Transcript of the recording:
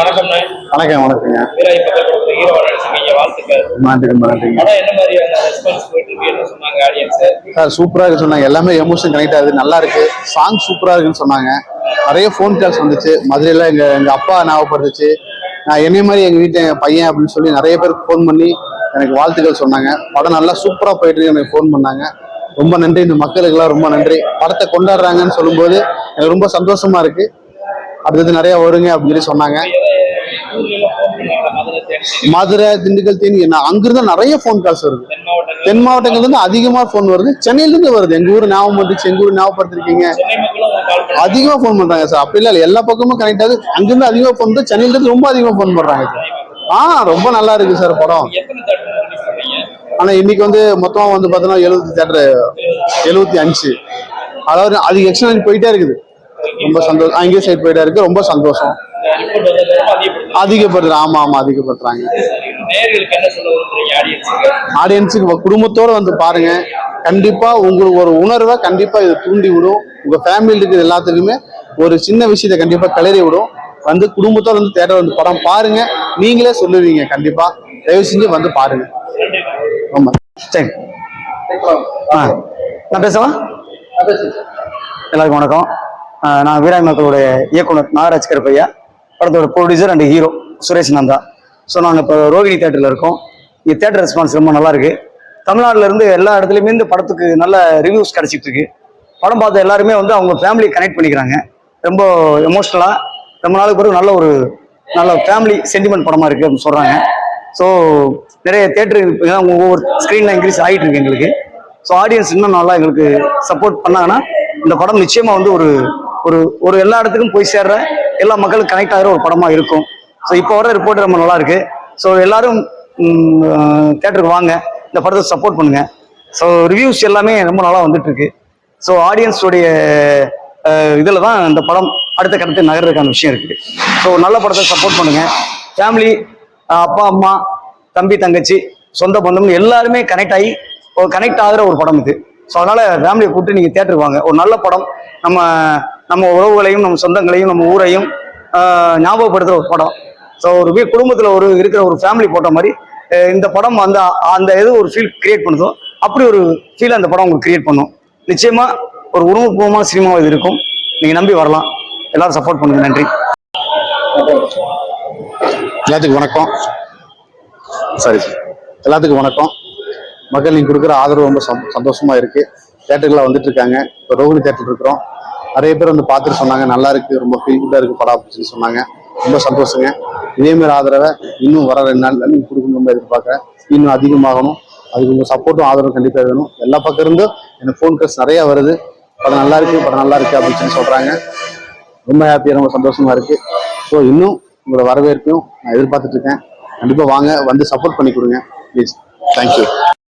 வணக்கம்ண்ணே வணக்கம் வணக்கங்க என்ன என்ன சார் சூப்பரா இருக்கு சொன்னாங்க. எல்லாமே எமோஷன் கனெக்ட் ஆகுது. நல்லா இருக்கு. சாங் சூப்பரா இருக்குன்னு சொன்னாங்க. நிறைய ஃபோன் கால்ஸ் வந்துச்சு. மதுரையில எங்க எங்க அப்பா ஞாபகப்படுத்துச்சு. நான் என்னைய மாதிரி எங்க வீட்டு என் பையன் அப்படின்னு சொல்லி நிறைய பேர் ஃபோன் பண்ணி எனக்கு வாழ்த்துக்கள் சொன்னாங்க. படம் நல்லா சூப்பரா போயிட்டு எனக்கு ஃபோன் பண்ணாங்க. ரொம்ப நன்றி. இந்த மக்களுக்கெல்லாம் ரொம்ப நன்றி. படத்தை கொண்டாடுறாங்கன்னு சொல்லும்போது எனக்கு ரொம்ப சந்தோஷமா இருக்கு. அடுத்தது நிறைய வருங்க அப்படின்னு சொல்லி சொன்னாங்க. மதுரை திண்டுக்கல் தேனி என்ன அங்கிருந்து நிறைய ஃபோன் கால்ஸ் வருது. தென் மாவட்டங்கள் தென் மாவட்டங்கள்ல இருந்து அதிகமா ஃபோன் வருது. சென்னையில இருந்து வருது. எங்க ஊர் ஞாபகம் வந்துச்சு. எங்க ஊர் ஞாபகப்படுத்திருக்கீங்க. அதிகமா ஃபோன் பண்றாங்க சார். அப்படி இல்ல எல்லா பக்கமும் கனெக்ட் ஆகுது. அங்கிருந்து அதிகமா ஃபோன் பண்ணி சென்னையில இருந்து ரொம்ப அதிகமா ஃபோன் பண்றாங்க. சார் ஆ ரொம்ப நல்லா இருக்கு சார் படம். ஆனா இன்னைக்கு வந்து மொத்தமா வந்து பாத்தீங்கன்னா எழுபத்தி தேட்டர் எழுபத்தி அஞ்சு. அதாவது அது எக்ஸ்டெண்ட் போயிட்டே இருக்குது. ரொம்ப சந்தோஷம். அங்கேயே சைட் போயிட்டே இருக்கு. ரொம்ப சந்தோஷம். அதிகப்படுத்துறாங்க. ஆமா ஆமா அதிகப்படுத்துறாங்க. விரும்புறீங்க ஆடியன்ஸுக்கு குடும்பத்தோட வந்து பாருங்க. கண்டிப்பா உங்களுக்கு ஒரு உணர்வை கண்டிப்பா இது தூண்டி விடும். உங்க ஃபேமிலி இருக்கிற எல்லாத்துக்குமே ஒரு சின்ன விஷயத்தை கண்டிப்பா கிளறி விடும். வந்து குடும்பத்தோட வந்து தேட்டர் வந்து படம் பாருங்க. நீங்களே சொல்லுவீங்க கண்டிப்பா. தயவு செஞ்சு வந்து பாருங்க. ஆமா சரி. ஆ. நான் பேசவா? எல்லாருக்கும் வணக்கம். நான் வீராய் மக்களுடைய இயக்குனர் நாகராஜ் கருப்பையா படத்தோட producer and hero Suresh Nanda. So நாங்கள் இப்போ ரோகிணி தேட்டரில் இருக்கோம். இந்த தேட்டர் ரெஸ்பான்ஸ் ரொம்ப நல்லா இருக்கு. இருந்து எல்லா இடத்துலையுமே இந்த படத்துக்கு நல்ல ரிவ்யூஸ் கிடச்சிட்டு இருக்கு. படம் பார்த்த எல்லாருமே வந்து அவங்க ஃபேமிலி கனெக்ட் பண்ணிக்கிறாங்க. ரொம்ப எமோஷ்னலாக ரொம்ப நாளுக்கு பிறகு நல்ல ஒரு நல்ல ஃபேமிலி சென்டிமெண்ட் படமாக இருக்குது அப்படின்னு சொல்கிறாங்க ஸோ நிறைய தேட்டர் ஒவ்வொரு ஸ்க்ரீனில் இன்க்ரீஸ் ஆகிட்டு இருக்கு எங்களுக்கு. ஸோ ஆடியன்ஸ் இன்னும் நல்லா எங்களுக்கு சப்போர்ட் பண்ணாங்கன்னா இந்த படம் நிச்சயமாக வந்து ஒரு ஒரு ஒரு எல்லா இடத்துக்கும் போய் சேர்ற எல்லா மக்களுக்கும் கனெக்ட் ஆகிற ஒரு படமா இருக்கும். ஸோ இப்போ வர ரிப்போர்ட் ரொம்ப நல்லா இருக்கு. ஸோ எல்லாரும் தேட்டருக்கு வாங்க. இந்த படத்தை சப்போர்ட் பண்ணுங்க. ஸோ ரிவ்யூஸ் எல்லாமே ரொம்ப நல்லா வந்துட்டு இருக்கு ஸோ ஆடியன்ஸுடைய இதில் தான் இந்த படம் அடுத்த கட்டத்தில் நகர்றதுக்கான விஷயம் இருக்கு. ஸோ நல்ல படத்தை சப்போர்ட் பண்ணுங்க. ஃபேமிலி அப்பா அம்மா தம்பி தங்கச்சி சொந்த பந்தம் எல்லாருமே கனெக்ட் ஆகி ஒரு கனெக்ட் ஆகிற ஒரு படம் இது. ஸோ அதனால ஃபேமிலியை கூப்பிட்டு நீங்கள் தேட்டருக்கு வாங்க. ஒரு நல்ல படம். நம்ம நம்ம உறவுகளையும் நம்ம சொந்தங்களையும் நம்ம ஊரையும் ஞாபகப்படுத்துகிற ஒரு படம். ஸோ ஒரு வீ குடும்பத்தில் ஒரு இருக்கிற ஒரு ஃபேமிலி போட்ட மாதிரி இந்த படம் அந்த அந்த இது ஒரு ஃபீல் கிரியேட் பண்ணுதோ. அப்படி ஒரு ஃபீல் அந்த படம் உங்களுக்கு கிரியேட் பண்ணும். நிச்சயமாக ஒரு உணவுபூர்வமான சினிமா இது இருக்கும். நீங்கள் நம்பி வரலாம். எல்லாரும் சப்போர்ட் பண்ணுங்க. நன்றி. எல்லாத்துக்கும் வணக்கம். சரி எல்லாத்துக்கும் வணக்கம். மக்கள் நீங்கள் கொடுக்குற ஆதரவு ரொம்ப சந்தோஷமாக இருக்குது இருக்கு. தேட்டர்லாம் வந்துட்டு இருக்காங்க. இப்போ ரோகிணி தேட்டர் இருக்கிறோம் நிறைய பேர் வந்து பார்த்துட்டு சொன்னாங்க நல்லா இருக்கு ரொம்ப ஃபீல் குட்டா இருக்கு படம் அப்படின்னு சொன்னாங்க. ரொம்ப சந்தோஷங்க. இதேமாரி ஆதரவை இன்னும் வர ரெண்டு நாள் நீங்க கொடுக்கணும் எதிர்பார்க்குறேன் இன்னும் அதிகமாகணும். அதுக்கு உங்க சப்போர்ட்டும் ஆதரவும் கண்டிப்பா வேணும். எல்லா பக்கம் இருந்தும் எனக்கு ஃபோன் கால்ஸ் நிறைய வருது. படம் நல்லா இருக்கு படம் நல்லா இருக்கு அப்படின்னு சொல்லி சொல்றாங்க. ரொம்ப ஹாப்பியாக ரொம்ப சந்தோஷமா இருக்கு. ஸோ இன்னும் உங்களோட வரவேற்பையும் நான் எதிர்பார்த்துட்டு இருக்கேன். கண்டிப்பாக வாங்க வந்து சப்போர்ட் பண்ணி கொடுங்க. Please thank you